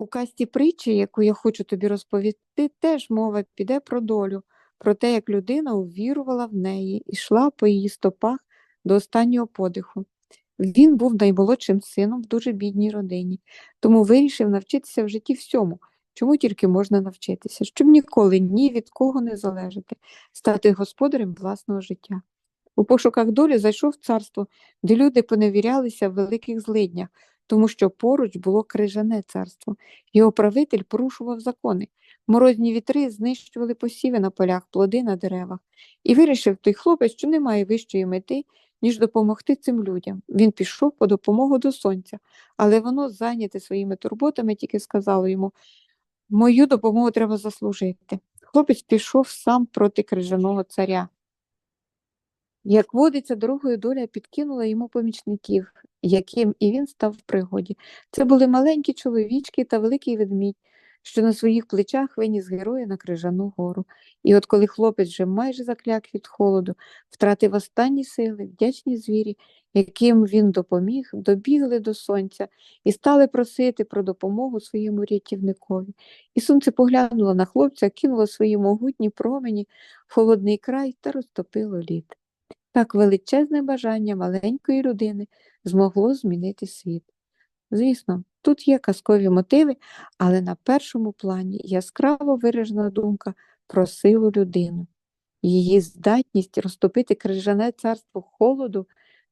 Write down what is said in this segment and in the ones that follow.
У касті притчі, яку я хочу тобі розповісти, теж мова піде про долю, про те, як людина увірувала в неї і йшла по її стопах до останнього подиху. Він був наймолодшим сином в дуже бідній родині, тому вирішив навчитися в житті всьому, чому тільки можна навчитися, щоб ніколи ні від кого не залежати, стати господарем власного життя. У пошуках долі зайшов в царство, де люди поневірялися в великих злиднях, тому що поруч було крижане царство. Його правитель порушував закони. Морозні вітри знищували посіви на полях, плоди на деревах. І вирішив той хлопець, що немає вищої мети, ніж допомогти цим людям. Він пішов по допомогу до сонця, але воно, зайняте своїми турботами, тільки сказало йому мою допомогу треба заслужити. Хлопець пішов сам проти крижаного царя. Як водиться, дорогою доля підкинула йому помічників, яким і він став в пригоді. Це були маленькі чоловічки та великий ведмідь, що на своїх плечах виніс героя на крижану гору. І от коли хлопець вже майже закляк від холоду, втратив останні сили, вдячні звірі, яким він допоміг, добігли до сонця і стали просити про допомогу своєму рятівникові. І сонце поглянуло на хлопця, кинуло свої могутні промені в холодний край та розтопило лід. Так величезне бажання маленької людини змогло змінити світ. Звісно, тут є казкові мотиви, але на першому плані яскраво виражена думка про силу людини, її здатність розтопити крижане царство холоду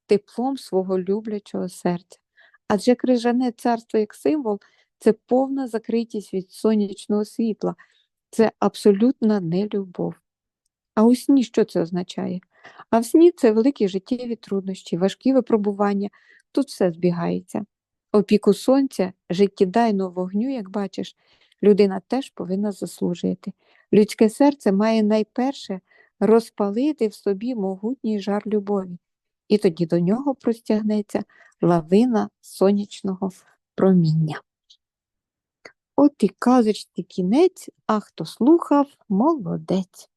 теплом свого люблячого серця. Адже крижане царство як символ це повна закритість від сонячного світла, це абсолютна нелюбов. А у сні що це означає? А в сні це великі життєві труднощі, важкі випробування, тут все збігається. Опіку сонця, життєдайного вогню, як бачиш, людина теж повинна заслужити. Людське серце має найперше розпалити в собі могутній жар любові, і тоді до нього простягнеться лавина сонячного проміння. От і казочці кінець, а хто слухав, молодець.